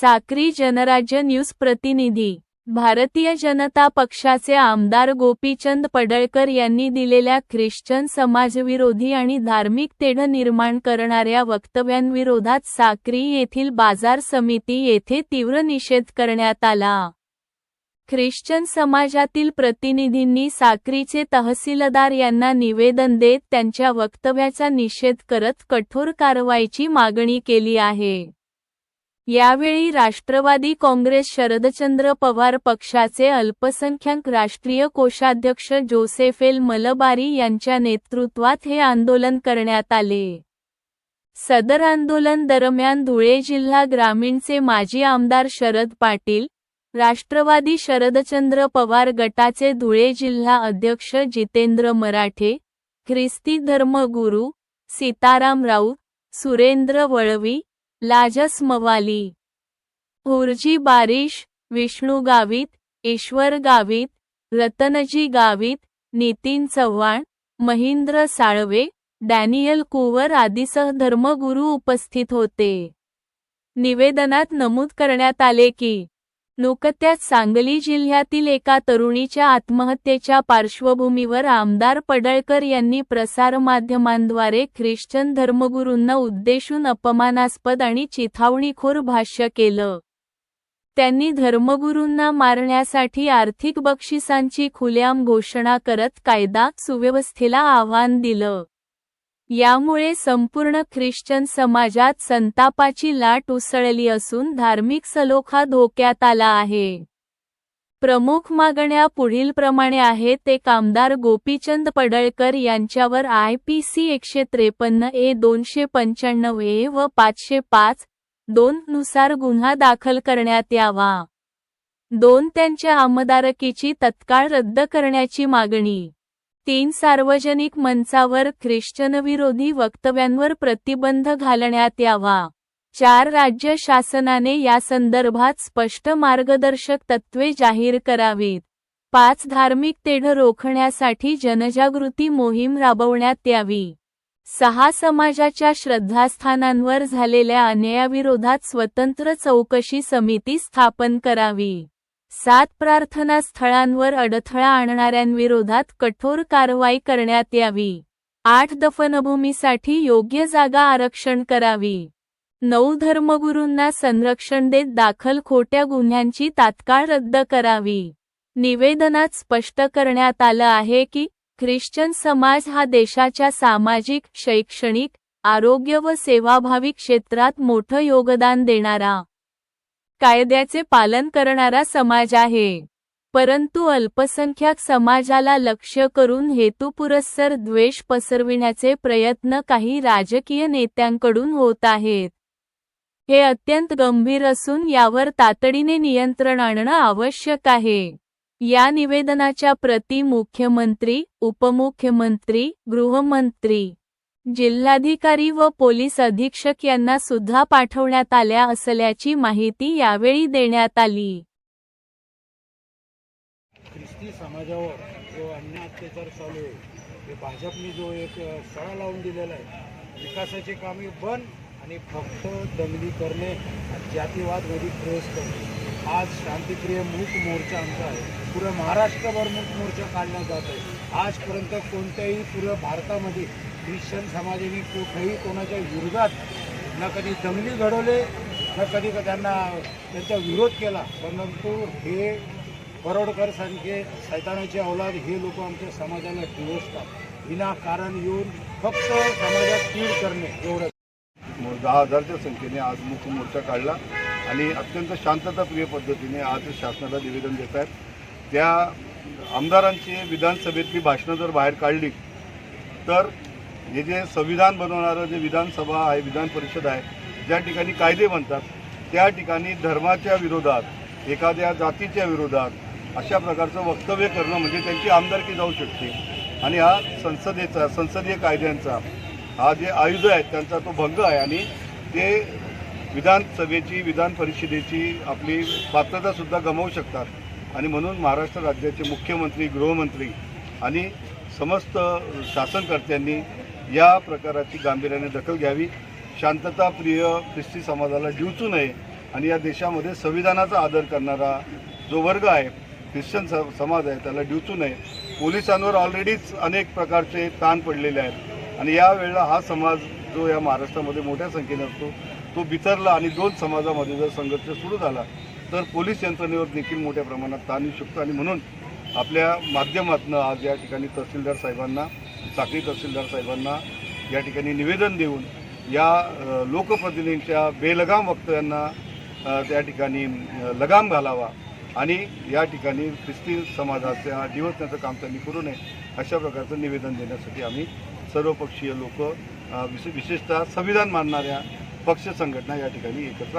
Sakri Janrajya news प्रतिनिधी भारतीय जनता पक्षाचे आमदार गोपीचंद पडळकर यांनी दिलेल्या ख्रिश्चन समाजविरोधी आणि धार्मिक तेढ निर्माण करणाऱ्या वक्तव्यांविरोधात साक्री येथील बाजार समिती येथे तीव्र निषेध करण्यात आला. ख्रिश्चन समाजातील प्रतिनिधींनी साक्रीचे तहसीलदार यांना निवेदन देत त्यांच्या वक्तव्याचा निषेध करत कठोर कारवाईची मागणी केली आहे. यावेळी राष्ट्रवादी काँग्रेस शरदचंद्र पवार पक्षाचे अल्पसंख्याक राष्ट्रीय कोषाध्यक्ष जोसेफेल मलबारी यांच्या नेतृत्वात हे आंदोलन करण्यात आले. सदर आंदोलन दरम्यान धुळे जिल्हा ग्रामीणचे माजी आमदार शरद पाटील राष्ट्रवादी शरदचंद्र पवार गटाचे धुळे जिल्हा अध्यक्ष जितेंद्र मराठे ख्रिस्ती धर्मगुरू सीताराम राऊत सुरेंद्र वळवी लाजस मवाली उर्जी बारिश विष्णू गावित ईश्वर गावित रतनजी गावित नितीन चव्हाण महेंद्र साळवे डॅनियल कुवर आदीसह धर्मगुरू उपस्थित होते. निवेदनात नमूद करण्यात आले की नुकत्याच सांगली जिल्ह्यातील एका तरुणीच्या आत्महत्येच्या पार्श्वभूमीवर आमदार पडळकर यांनी प्रसारमाध्यमांद्वारे ख्रिश्चन धर्मगुरूंना उद्देशून अपमानास्पद आणि चिथावणीखोर भाष्य केलं. त्यांनी धर्मगुरूंना मारण्यासाठी आर्थिक बक्षिसांची खुलेआम घोषणा करत कायदा सुव्यवस्थेला आव्हान दिलं. यामुळे संपूर्ण ख्रिश्चन समाजात संतापाची लाट उसळली असून धार्मिक सलोखा धोक्यात आला आहे. प्रमुख मागण्या पुढीलप्रमाणे आहेत ते कामदार गोपीचंद पडळकर यांच्यावर आय पी सी एकशे त्रेपन्न ए दोनशे पंच्याण्णव ए व पाचशे पाच दोन नुसार गुन्हा दाखल करण्यात यावा. दोन त्यांच्या आमदारकीची तत्काळ रद्द करण्याची मागणी. तीन सार्वजनिक मंचावर ख्रिश्चनविरोधी वक्तव्यांवर प्रतिबंध घालण्यात यावा. चार राज्य शासनाने या संदर्भात स्पष्ट मार्गदर्शक तत्त्वे जाहीर करावीत. पाच धार्मिक तेढ रोखण्यासाठी जनजागृती मोहीम राबवण्यात यावी. सहा समाजाच्या श्रद्धास्थानांवर झालेल्या अन्यायाविरोधात स्वतंत्र चौकशी समिती स्थापन करावी. सात प्रार्थना स्थळांवर अडथळा आणणाऱ्यांविरोधात कठोर कारवाई करण्यात यावी. आठ दफनभूमीसाठी योग्य जागा आरक्षण करावी. नऊ धर्मगुरूंना संरक्षण देत दाखल खोट्या गुन्ह्यांची तात्काळ रद्द करावी. निवेदनात स्पष्ट करण्यात आलं आहे की ख्रिश्चन समाज हा देशाच्या सामाजिक शैक्षणिक आरोग्य व सेवाभावी क्षेत्रात मोठं योगदान देणारा. कायद्याचे पालन करणारा समाज आहे. परंतु अल्पसंख्याक समाजाला लक्ष्य करून हेतुपुरस्सर द्वेष पसरविण्याचे प्रयत्न काही राजकीय नेत्यांकडून होत आहेत. हे अत्यंत गंभीर असून यावर तातडीने नियंत्रण आणणं आवश्यक आहे. या निवेदनाच्या प्रती मुख्यमंत्री उपमुख्यमंत्री गृहमंत्री जिल्हाधिकारी व पोलीस अधीक्षक यांना सुद्धा पाठवण्यात आल्या असल्याची माहिती यावेळी देण्यात आली. ख्रिस्ती समाजावर जो अन्य अत्याचार चालू आहे ते भाजपने जो एक सळा लावून दिलेला आहे विकासाचे कामे बंद आणि फक्त दंगली करणे जातीवादमध्ये प्रवेश करणे. आज शांतिप्रिय मूक मोर्चा आमचा आहे. पुरं महाराष्ट्रभर मूक मोर्चा काढला जात आहे. आजपर्यंत कोणत्याही पुरं भारतामध्ये ख्रिश्चन समाजाने कुठेही कोणाच्या विरोधात ना कधी दंगली घडवले ना कधी त्यांना त्यांचा विरोध केला. परंतु हे परोडकर सारखे सैतानाचे हे लोक आमच्या समाजाला डिवसतात विनाकारण येऊन फक्त समाजात कीड करणे एवढं. दहा हजारच्या संख्येने आज मुख मोर्चा काढला आणि अत्यंत शांतताप्रिय पद्धतीने आज शासनाला निवेदन देत आहेत. त्या आमदारांची विधानसभेतली भाषणं जर बाहेर काढली तर हे जे संविधान बनवणारं जे विधानसभा आहे विधान परिषद आहे ज्या ठिकाणी कायदे बनतात त्या ठिकाणी धर्माच्या विरोधात एखाद्या जातीच्या विरोधात अशा प्रकारचं वक्तव्य करणं म्हणजे त्यांची आमदारकी जाऊ शकते. आणि हा संसदेचा संसदीय कायद्यांचा हा जे आयुध आहेत त्यांचा तो भंग आहे आणि ते विधानसभेची विधान परिषदेची आपली पात्रतासुद्धा गमावू शकतात. आणि म्हणून महाराष्ट्र राज्याचे मुख्यमंत्री गृहमंत्री आणि समस्त शासनकर्त्यांनी या प्रकाराची गांभीर्याने दखल घ्यावी. शांतताप्रिय ख्रिस्ती समाजाला डिवचू नये आणि या देशामध्ये संविधानाचा आदर करणारा जो वर्ग आहे ख्रिश्चन स समाज आहे त्याला डिवचू नये. पोलिसांवर ऑलरेडीच अनेक प्रकारचे ताण पडलेले आहेत. आणि या वेळेला हा समाज जो या महाराष्ट्रामध्ये मोठ्या संख्येने असतो तो बिथरला आणि दोन समाजामध्ये जर संघर्ष सुरू झाला तर पोलीस यंत्रणेवर देखील मोठ्या प्रमाणात ताण येऊ शकतो. आणि म्हणून आपल्या माध्यमातून आज या ठिकाणी तहसीलदार साहेबांना साखळी तहसीलदार साहेबांना या ठिकाणी निवेदन देऊन या लोकप्रतिनिधींच्या बेलगाम वक्तव्यांना त्या ठिकाणी लगाम घालावा आणि या ठिकाणी ख्रिस्ती समाजाच्या दिवसण्याचं काम त्यांनी करू नये अशा प्रकारचं निवेदन देण्यासाठी आम्ही सर्वपक्षीय लोक विशेषतः संविधान मानणाऱ्या पक्ष संघटना या ठिकाणी एकत्र आल्या